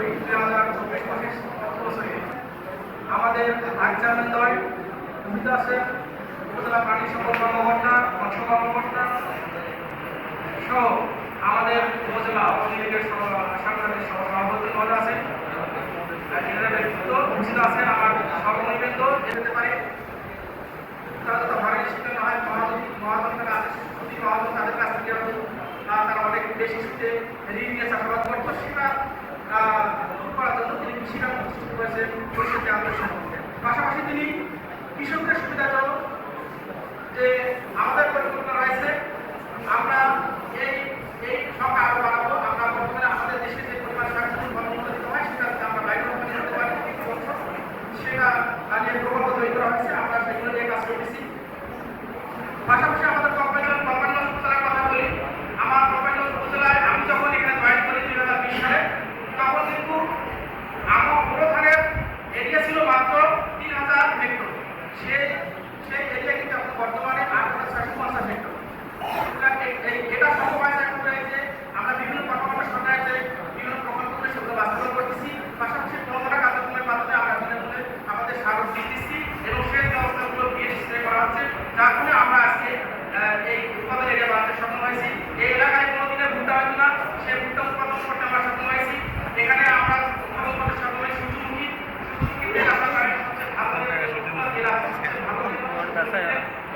দুই বছরে আমাদের আগজানন্দয় দাসের উপজেলা পানি সম্পদ কর্মকর্তা, মৎস্য কর্মকর্তা সহ আমাদের উপজেলা আওয়ামী লীগের সাংবাদিক সভাপতি মহোদয় আছে উচিত আছে আমার সর্বনিবৃন্দ যেতে পারে। তারা তাদের কাছ থেকে তারা অনেক বেশি ঋণ নিয়ে চাষাবাদ করতো সেটা দূর করার জন্য তিনি কৃষিটা প্রতিষ্ঠিত করেছেন। পরিস্থিতি আন্দোলন পাশাপাশি তিনি কৃষকদের সুবিধাজনক যে আমাদের পরিকল্পনা রয়েছে। আমরা এই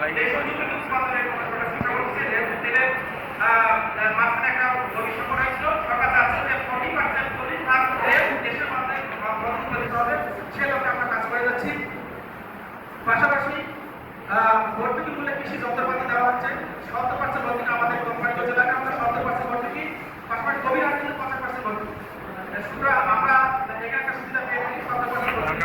সবাইকে পাশাপাশি ভর্তুকি মূল্যে কৃষি যন্ত্রপাতি দেওয়া হচ্ছে। সত্তর পার্সেন্ট ভর্তুকি আমাদের কোম্পানি জেলাকে আমরা সত্তর পার্সেন্ট ভর্তুকি পাশাপাশি গভীর হাসপাতালে পঞ্চাশ পার্সেন্ট ভর্তুকি। সুতরাং আমরা এখানকার সুবিধা পেয়ে থাকি সত্তর পার্সেন্ট ভর্তুকি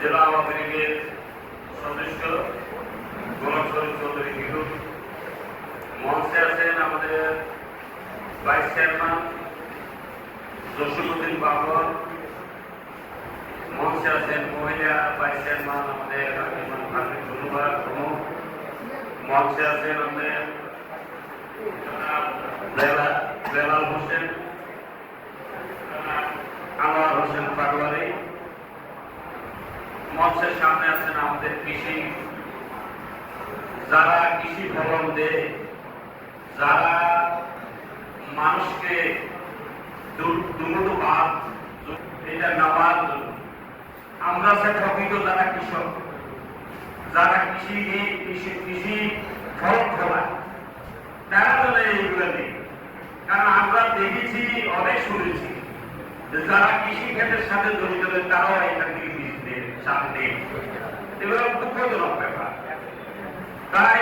জেলা আওয়ামী লীগের সদস্য গোলাম শরীফ চৌধুরী হিরু মঞ্চে আছেন আমাদের ভাইস চেয়ারম্যান জসিমুদ্দিন বাবর, মঞ্চে আছেন মহিলা ভাইস চেয়ারম্যান আমাদের ইমান খানের ধন্যবাদ প্রমুখ মঞ্চে আছেন আমাদের বেলাল হোসেন। মঞ্চের সামনে আছেন আমাদের কৃষি। যারা কৃষি ভবন দেয়, যারা মানুষকে আমরা সে যারা কৃষক, যারা কৃষি কৃষি কৃষি ফল খেলা তারা বলে এইগুলো নেই। কারণ আমরা দেখেছি, অনেক শুনেছি যারা কৃষি ক্ষেত্রের সাথে জড়িত তারাও এটা নিয়ে শান্তি এগুলো দুঃখজনক ব্যাপার। তাই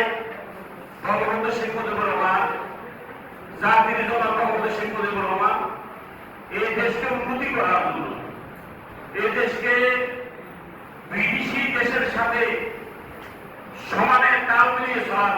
বঙ্গবন্ধু শেখ মুজিবুর রহমান, জাতির জনক বঙ্গবন্ধু শেখ মুজিবুর রহমান, এই দেশকে উন্নতি করার জন্য, এই দেশকে বিদেশি দেশের সাথে সমানে তাল মিলিয়ে চলার